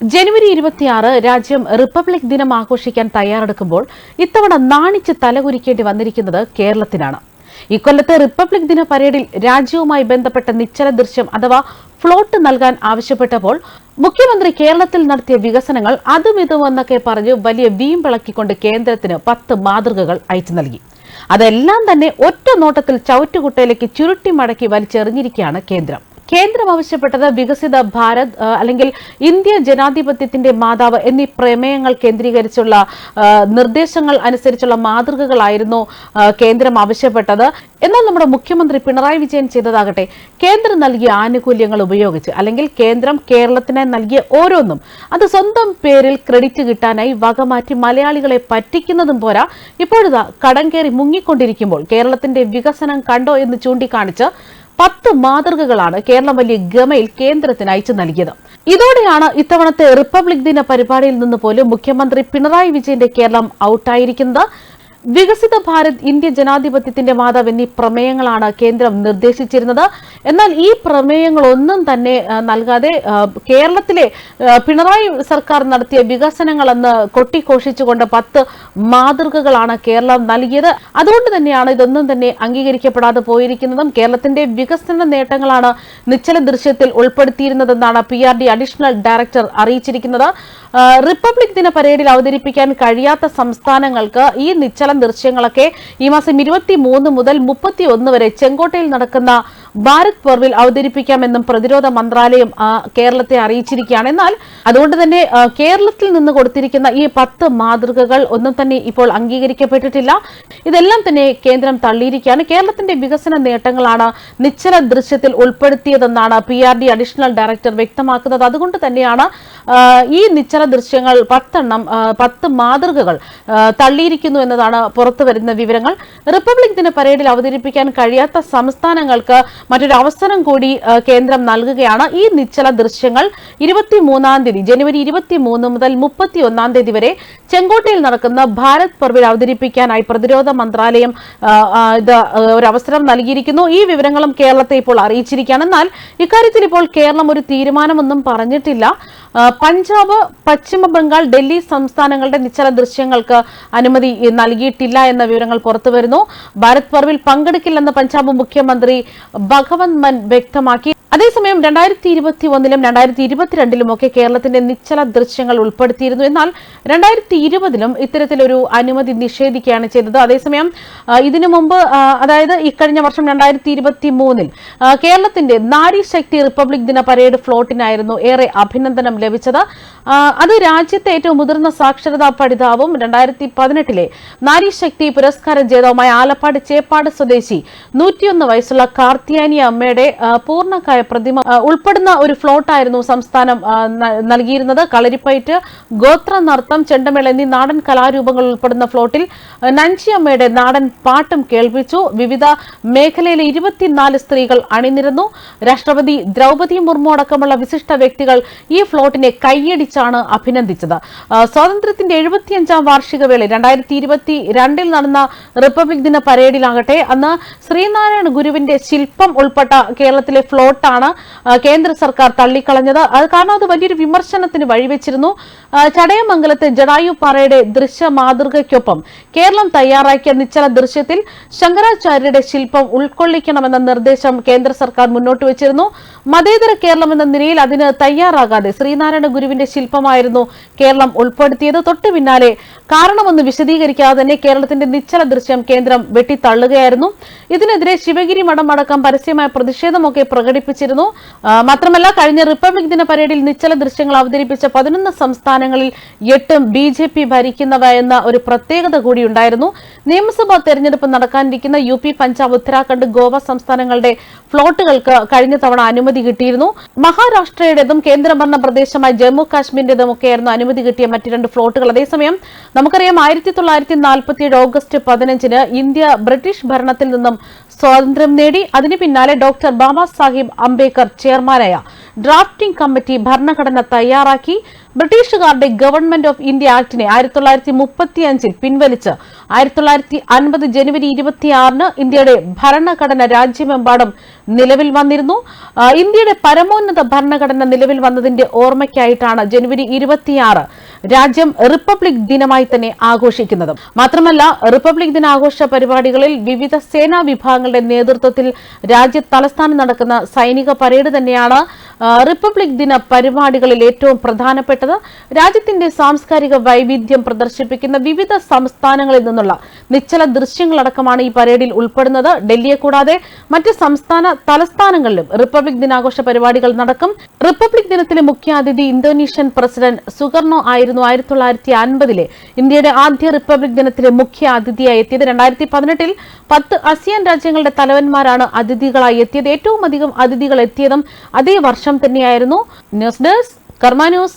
ജനുവരി ഇരുപത്തിയാറ് രാജ്യം റിപ്പബ്ലിക് ദിനം ആഘോഷിക്കാൻ തയ്യാറെടുക്കുമ്പോൾ ഇത്തവണ നാണിച്ച് തലകുരിക്കേണ്ടി വന്നിരിക്കുന്നത് കേരളത്തിനാണ്. ഇക്കൊല്ലത്തെ റിപ്പബ്ലിക് ദിന പരേഡിൽ രാജ്യവുമായി ബന്ധപ്പെട്ട നിശ്ചല ദൃശ്യം അഥവാ ഫ്ലോട്ട് നൽകാൻ ആവശ്യപ്പെട്ടപ്പോൾ മുഖ്യമന്ത്രി കേരളത്തിൽ നടത്തിയ വികസനങ്ങൾ അതും ഇതുമെന്നൊക്കെ പറഞ്ഞ് വലിയ വീമ്പിളക്കിക്കൊണ്ട് കേന്ദ്രത്തിന് പത്ത് മാതൃകകൾ അയച്ചു നൽകി. അതെല്ലാം തന്നെ ഒറ്റ നോട്ടത്തിൽ ചവിറ്റുകുട്ടയിലേക്ക് ചുരുട്ടി മടക്കി വലിച്ചെറിഞ്ഞിരിക്കുകയാണ് കേന്ദ്രം. കേന്ദ്രം ആവശ്യപ്പെട്ടത് വികസിത ഭാരത് അല്ലെങ്കിൽ ഇന്ത്യ ജനാധിപത്യത്തിന്റെ മാതാവ് എന്നീ പ്രമേയങ്ങൾ കേന്ദ്രീകരിച്ചുള്ള നിർദ്ദേശങ്ങൾ അനുസരിച്ചുള്ള മാതൃകകളായിരുന്നു കേന്ദ്രം ആവശ്യപ്പെട്ടത്. എന്നാൽ നമ്മുടെ മുഖ്യമന്ത്രി പിണറായി വിജയൻ ചെയ്തതാകട്ടെ കേന്ദ്രം നൽകിയ ആനുകൂല്യങ്ങൾ ഉപയോഗിച്ച് അല്ലെങ്കിൽ കേന്ദ്രം കേരളത്തിന് നൽകിയ ഓരോന്നും അത് സ്വന്തം പേരിൽ ക്രെഡിറ്റ് കിട്ടാനായി വകമാറ്റി മലയാളികളെ പറ്റിക്കുന്നതും പോരാ. ഇപ്പോഴിതാ കടം കയറി മുങ്ങിക്കൊണ്ടിരിക്കുമ്പോൾ കേരളത്തിന്റെ വികസനം കണ്ടോ എന്ന് ചൂണ്ടിക്കാണിച്ച് പത്ത് മാതൃകകളാണ് കേരളം വലിയ ഗമയിൽ കേന്ദ്രത്തിന് അയച്ചു നൽകിയത്. ഇതോടെയാണ് ഇത്തവണത്തെ റിപ്പബ്ലിക് ദിന പരിപാടിയിൽ നിന്ന് പോലും മുഖ്യമന്ത്രി പിണറായി വിജയന്റെ കേരളം ഔട്ടായിരിക്കുന്നത്. വികസിത ഭാരത് ഇന്ത്യ ജനാധിപത്യത്തിന്റെ മാതാവ് എന്നീ പ്രമേയങ്ങളാണ് കേന്ദ്രം നിർദ്ദേശിച്ചിരുന്നത്. എന്നാൽ ഈ പ്രമേയങ്ങളൊന്നും തന്നെ നൽകാതെ കേരളത്തിലെ പിണറായി സർക്കാർ നടത്തിയ വികസനങ്ങളെന്ന് കൊട്ടിഘോഷിച്ചുകൊണ്ട് പത്ത് മാതൃകകളാണ് കേരളം നൽകിയത്. അതുകൊണ്ട് തന്നെയാണ് ഇതൊന്നും തന്നെ അംഗീകരിക്കപ്പെടാതെ പോയിരിക്കുന്നതും. കേരളത്തിന്റെ വികസന നേട്ടങ്ങളാണ് നിശ്ചല ദൃശ്യത്തിൽ ഉൾപ്പെടുത്തിയിരുന്നതെന്നാണ് പി അഡീഷണൽ ഡയറക്ടർ അറിയിച്ചിരിക്കുന്നത്. റിപ്പബ്ലിക് ദിന പരേഡിൽ അവതരിപ്പിക്കാൻ കഴിയാത്ത സംസ്ഥാനങ്ങൾക്ക് ഈ നിശ്ചല ദൃശ്യങ്ങളൊക്കെ ഈ മാസം ഇരുപത്തി മൂന്ന് മുതൽ മുപ്പത്തി ഒന്ന് വരെ ചെങ്കോട്ടയിൽ നടക്കുന്ന ഭാരത് പർവിൽ അവതരിപ്പിക്കാമെന്നും പ്രതിരോധ മന്ത്രാലയം കേരളത്തെ അറിയിച്ചിരിക്കുകയാണ്. എന്നാൽ അതുകൊണ്ട് തന്നെ കേരളത്തിൽ നിന്ന് കൊടുത്തിരിക്കുന്ന ഈ പത്ത് മാതൃകകൾ ഒന്നും തന്നെ ഇപ്പോൾ അംഗീകരിക്കപ്പെട്ടിട്ടില്ല. ഇതെല്ലാം തന്നെ കേന്ദ്രം തള്ളിയിരിക്കുകയാണ്. കേരളത്തിന്റെ വികസന നേട്ടങ്ങളാണ് നിശ്ചല ദൃശ്യത്തിൽ ഉൾപ്പെടുത്തിയതെന്നാണ് P R D additional director വ്യക്തമാക്കുന്നത്. അതുകൊണ്ട് തന്നെയാണ് ഈ നിശ്ചല ദൃശ്യങ്ങൾ പത്തെണ്ണം പത്ത് മാതൃകകൾ തള്ളിയിരിക്കുന്നു എന്നതാണ് പുറത്തു വരുന്ന വിവരങ്ങൾ. റിപ്പബ്ലിക് ദിന പരേഡിൽ അവതരിപ്പിക്കാൻ കഴിയാത്ത സംസ്ഥാനങ്ങൾക്ക് മറ്റൊരു അവസരം കൂടി കേന്ദ്രം നൽകുകയാണ്. ഈ നിശ്ചല ദൃശ്യങ്ങൾ ഇരുപത്തിമൂന്നാം തീയതി ജനുവരി ഇരുപത്തിമൂന്ന് മുതൽ മുപ്പത്തി ഒന്നാം തീയതി വരെ ചെങ്കോട്ടയിൽ നടക്കുന്ന ഭാരത് പർവിൽ അവതരിപ്പിക്കാനായി പ്രതിരോധ മന്ത്രാലയം ഇത് ഒരു അവസരം നൽകിയിരിക്കുന്നു. ഈ വിവരങ്ങളും കേരളത്തെ ഇപ്പോൾ അറിയിച്ചിരിക്കുകയാണ്. എന്നാൽ ഇക്കാര്യത്തിൽ ഇപ്പോൾ കേരളം ഒരു തീരുമാനമൊന്നും പറഞ്ഞിട്ടില്ല. പഞ്ചാബ് പശ്ചിമ ബംഗാൾ ഡൽഹി സംസ്ഥാനങ്ങളുടെ നിശ്ചല ദൃശ്യങ്ങൾക്ക് അനുമതി നൽകിയിട്ടില്ല എന്ന വിവരങ്ങൾ പുറത്തുവരുന്നു. ഭാരത് പർവിൽ പങ്കെടുക്കില്ലെന്ന് പഞ്ചാബ് മുഖ്യമന്ത്രി ഭഗവന്ത് മൻ വ്യക്തമാക്കി. അതേസമയം രണ്ടായിരത്തി ഇരുപത്തി ഒന്നിലും രണ്ടായിരത്തി ഇരുപത്തിരണ്ടിലും ഒക്കെ കേരളത്തിന്റെ നിശ്ചല ദൃശ്യങ്ങൾ ഉൾപ്പെടുത്തിയിരുന്നു. എന്നാൽ രണ്ടായിരത്തി ഇരുപതിലും ഇത്തരത്തിലൊരു അനുമതി നിഷേധിക്കുകയാണ് ചെയ്തത്. അതേസമയം ഇതിനു മുമ്പ് അതായത് ഇക്കഴിഞ്ഞ വർഷം രണ്ടായിരത്തി ഇരുപത്തി മൂന്നിൽ കേരളത്തിന്റെ നാരി ശക്തി റിപ്പബ്ലിക് ദിന പരേഡ് ഫ്ലോട്ടിനായിരുന്നു ഏറെ അഭിനന്ദനം ലഭിച്ചത്. അത് രാജ്യത്തെ ഏറ്റവും മുതിർന്ന സാക്ഷരതാ പഠിതാവും രണ്ടായിരത്തി പതിനെട്ടിലെ നാരി ശക്തി പുരസ്കാരം ജേതാവുമായ ആലപ്പാട് ചേപ്പാട് സ്വദേശി നൂറ്റിയൊന്ന് വയസ്സുള്ള കാർത്തിയാനി അമ്മയുടെ പൂർണകായ പ്രതിമ ഉൾപ്പെടുന്ന ഒരു ഫ്ലോട്ടായിരുന്നു സംസ്ഥാനം നൽകിയിരുന്നത്. കളരിപ്പയറ്റ് ഗോത്ര നർത്തം ചെണ്ടമേള എന്നീ നാടൻ കലാരൂപങ്ങൾ ഉൾപ്പെടുന്ന ഫ്ലോട്ടിൽ നഞ്ചിയമ്മയുടെ നാടൻ പാട്ടും കേൾപ്പിച്ചു വിവിധ മേഖലയിലെ ഇരുപത്തിനാല് സ്ത്രീകൾ അണിനിരന്നു. രാഷ്ട്രപതി ദ്രൗപദി മുർമു അടക്കമുള്ള വിശിഷ്ട വ്യക്തികൾ ഈ ഫ്ലോട്ടിനെ കൈയടിച്ചാണ് അഭിനന്ദിച്ചത്. സ്വാതന്ത്ര്യത്തിന്റെ എഴുപത്തിയഞ്ചാം വാർഷിക വേളയിൽ രണ്ടായിരത്തി ഇരുപത്തി രണ്ടിൽ നടന്ന റിപ്പബ്ലിക് ദിന പരേഡിലാകട്ടെ അന്ന് ശ്രീനാരായണ ഗുരുവിന്റെ ശില്പം ഉൾപ്പെട്ട കേരളത്തിലെ ഫ്ലോട്ടാണ് ആ, കേന്ദ്ര സർക്കാർ തള്ളിക്കളഞ്ഞത്. അത് കാരണം അത് വലിയൊരു വിമർശനത്തിന് വഴിവെച്ചിരുന്നു. ചടയമംഗലത്തെ ജടായു പാറയുടെ ദൃശ്യ മാതൃകയ്ക്കൊപ്പം കേരളം തയ്യാറാക്കിയ നിശ്ചല ദൃശ്യത്തിൽ ശങ്കരാചാര്യരുടെ ശില്പം ഉൾക്കൊള്ളിക്കണമെന്ന നിർദ്ദേശം കേന്ദ്ര സർക്കാർ മുന്നോട്ട് വെച്ചിരുന്നു. മതേതര കേരളം എന്ന നിലയിൽ അതിന് തയ്യാറാകാതെ ശ്രീനാരായണ ഗുരുവിന്റെ ശില്പമായിരുന്നു കേരളം ഉൾപ്പെടുത്തിയത്. തൊട്ടു പിന്നാലെ കാരണമൊന്ന് വിശദീകരിക്കാതെ തന്നെ കേരളത്തിന്റെ നിശ്ചല ദൃശ്യം കേന്ദ്രം വെട്ടിത്തള്ളുകയായിരുന്നു. ഇതിനെതിരെ ശിവഗിരി മഠം അടക്കം പരസ്യമായ പ്രതിഷേധമൊക്കെ പ്രകടിപ്പിച്ചിരുന്നു. ആ, മാത്രമല്ല കഴിഞ്ഞ റിപ്പബ്ലിക് ദിന പരേഡിൽ നിശ്ചല ദൃശ്യങ്ങൾ അവതരിപ്പിച്ച പതിനൊന്ന് സംസ്ഥാനങ്ങളിൽ എട്ടും ബി ജെ പി ഭരിക്കുന്നവ എന്ന ഒരു പ്രത്യേകത കൂടി ഉണ്ടായിരുന്നു. നിയമസഭാ തെരഞ്ഞെടുപ്പ് നടക്കാനിരിക്കുന്ന യു പി പഞ്ചാബ് ഉത്തരാഖണ്ഡ് ഗോവ സംസ്ഥാനങ്ങളുടെ ഫ്ലോട്ടുകൾക്ക് കഴിഞ്ഞ തവണ അനുമതി കിട്ടിയിരുന്നു. മഹാരാഷ്ട്രയുടേതും കേന്ദ്രഭരണ പ്രദേശമായ ജമ്മു കാശ്മീരിന്റേതും ഒക്കെയായിരുന്നു അനുമതി കിട്ടിയ മറ്റ് രണ്ട് ഫ്ലോട്ടുകൾ. അതേസമയം നമുക്കറിയാം ആയിരത്തി തൊള്ളായിരത്തി നാൽപ്പത്തിയേഴ് ഓഗസ്റ്റ് പതിനഞ്ചിന് ഇന്ത്യ ബ്രിട്ടീഷ് ഭരണത്തിൽ നിന്നും സ്വാതന്ത്ര്യം നേടി. അതിനു പിന്നാലെ ഡോക്ടർ ബാബാ സാഹിബ് അംബേദ്കർ ചെയർമാനായ ഡ്രാഫ്റ്റിംഗ് കമ്മിറ്റി ഭരണഘടന തയ്യാറാക്കി. ബ്രിട്ടീഷുകാരുടെ ഗവൺമെന്റ് ഓഫ് ഇന്ത്യ ആക്ടിനെ ആയിരത്തി തൊള്ളായിരത്തി മുപ്പത്തി അഞ്ചിൽ പിൻവലിച്ച് ആയിരത്തി തൊള്ളായിരത്തി അൻപത് ജനുവരി ഇരുപത്തിയാറിന് ഇന്ത്യയുടെ ഭരണഘടന രാജ്യമെമ്പാടും നിലവിൽ വന്നിരുന്നു. ഇന്ത്യയുടെ പരമോന്നത ഭരണഘടന നിലവിൽ വന്നതിന്റെ ഓർമ്മയ്ക്കായിട്ടാണ് ജനുവരി ഇരുപത്തിയാറ് രാജ്യം റിപ്പബ്ലിക് ദിനമായി തന്നെ ആഘോഷിക്കുന്നതും. മാത്രമല്ല റിപ്പബ്ലിക് ദിനാഘോഷ പരിപാടികളിൽ വിവിധ സേനാ വിഭാഗങ്ങളുടെ നേതൃത്വത്തിൽ രാജ്യ തലസ്ഥാനം നടക്കുന്ന സൈനിക പരേഡ് തന്നെയാണ് റിപ്പബ്ലിക് ദിന പരിപാടികളിൽ ഏറ്റവും പ്രധാനപ്പെട്ടത് രാജ്യത്തിന്റെ സാംസ്കാരിക വൈവിധ്യം പ്രദർശിപ്പിക്കുന്ന വിവിധ സംസ്ഥാനങ്ങളിൽ നിന്നുള്ള നിശ്ചല ദൃശ്യങ്ങളടക്കമാണ് ഈ പരേഡിൽ ഉൾപ്പെടുന്നത്. ഡൽഹിയെ കൂടാതെ മറ്റ് സംസ്ഥാന തലസ്ഥാനങ്ങളിലും റിപ്പബ്ലിക് ദിനാഘോഷ പരിപാടികൾ നടക്കും. റിപ്പബ്ലിക് ദിനത്തിലെ മുഖ്യാതിഥി ഇന്തോനേഷ്യൻ പ്രസിഡന്റ് സുകർണോ ആയിരുന്നു ആയിരത്തി തൊള്ളായിരത്തി അൻപതിലെ ഇന്ത്യയുടെ ആദ്യ റിപ്പബ്ലിക് ദിനത്തിലെ മുഖ്യ അതിഥിയായി എത്തിയത്. രണ്ടായിരത്തി പതിനെട്ടിൽ പത്ത് അസിയാൻ രാജ്യങ്ങളുടെ തലവന്മാരാണ് അതിഥികളായി എത്തിയത്. ഏറ്റവും അധികം അതിഥികൾ എത്തിയതും അതേ വർഷം തന്നെയായിരുന്നു. News desk Karma news.